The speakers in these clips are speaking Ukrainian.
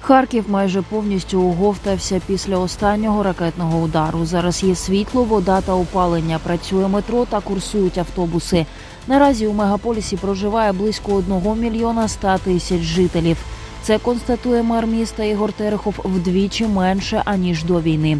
Харків майже повністю оговтався після останнього ракетного удару. Зараз є світло, вода та опалення. Працює метро та курсують автобуси. Наразі у мегаполісі проживає близько 1 мільйона 100 тисяч жителів. Це констатує мер міста Ігор Терехов вдвічі менше аніж до війни.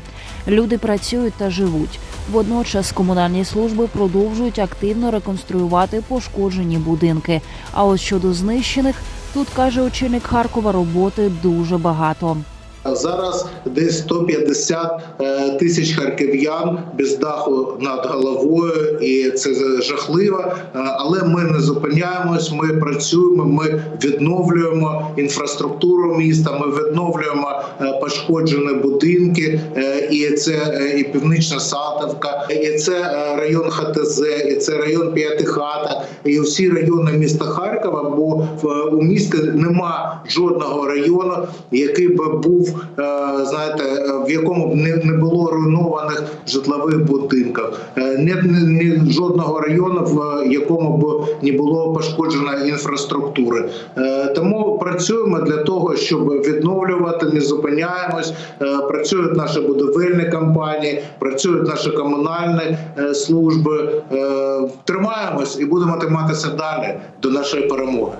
Люди працюють та живуть. Водночас комунальні служби продовжують активно реконструювати пошкоджені будинки. А от щодо знищених, тут каже очільник Харкова, роботи дуже багато. Зараз десь 150 е, тисяч харків'ян без даху над головою, і це жахливо. Е, Але ми не зупиняємось. Ми працюємо. Ми відновлюємо інфраструктуру міста. Ми відновлюємо е, пошкоджені будинки. І це і північна Сатовка, і це район ХТЗ, і це район П'ятихаток, і всі райони міста Харкова. Бо у місті нема жодного району, який би був, е, знаєте, в якому б не, не було руйнованих житлових будинків. Е, ні, ні жодного району, в якому б не було пошкоджено інфраструктури. Е, Тому працюємо для того, щоб відновлювати, не зупиняємось. Працюють наші будівельні компанії, працюють наші комунальні служби. Тримаємось і будемо триматися далі до нашої перемоги.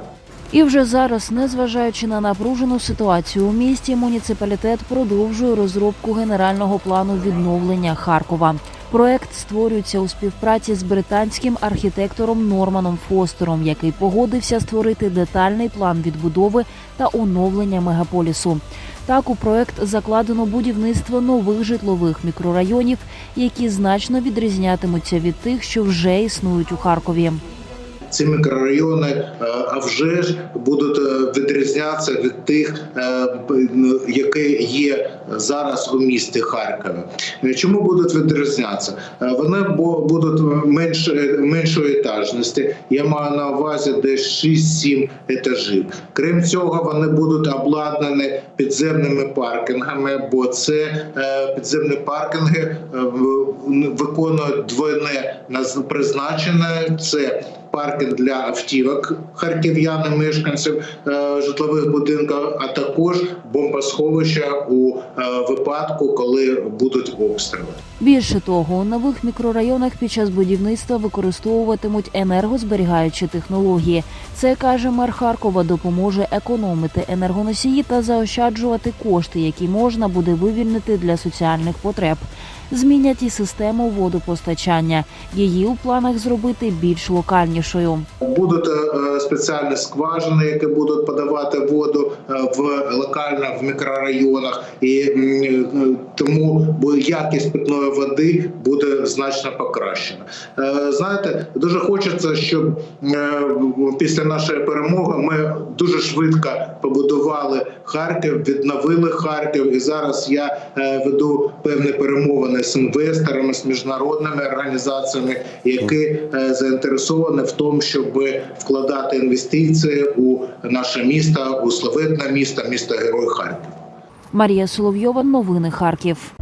І вже зараз, незважаючи на напружену ситуацію у місті, муніципалітет продовжує розробку генерального плану відновлення Харкова. Проект створюється у співпраці з британським архітектором Норманом Фостером, який погодився створити детальний план відбудови та оновлення мегаполісу. Так, у проект закладено будівництво нових житлових мікрорайонів, які значно відрізнятимуться від тих, що вже існують у Харкові. Ці мікрорайони е, а вже ж будуть е, відрізнятися від тих, е, які є зараз у місті Харкові. Чому будуть відрізнятися? Вони будуть менш, меншої етажності. Я маю на увазі десь 6-7 етажів. Крім цього, вони будуть обладнані підземними паркінгами, бо це підземні паркінги виконують двойне призначення. Це паркінг для автівок харків'ян і мешканців е, житлових будинків, а також бомбосховища у е, випадку, коли будуть обстріли. Більше того, у нових мікрорайонах під час будівництва використовуватимуть енергозберігаючі технології. Це каже мер Харкова, допоможе економити енергоносії та заощаджувати кошти, які можна буде вивільнити для соціальних потреб. Змінять і систему водопостачання. Її у планах зробити більш локальнішою. Будуть е, спеціальні скважини, які будуть подавати воду е, в локально в мікрорайонах, і е, тому якість питної води буде значно покращена. Е, Знаєте, дуже хочеться, щоб після нашої перемоги ми дуже швидко побудували Харків, відновили Харків, і зараз я веду певні перемовини з інвесторами, з міжнародними організаціями, які заінтересовані в тому, щоб вкладати інвестиції у наше місто, у славетне місто, місто Герой Харків. Марія Соловйова, новини Харків.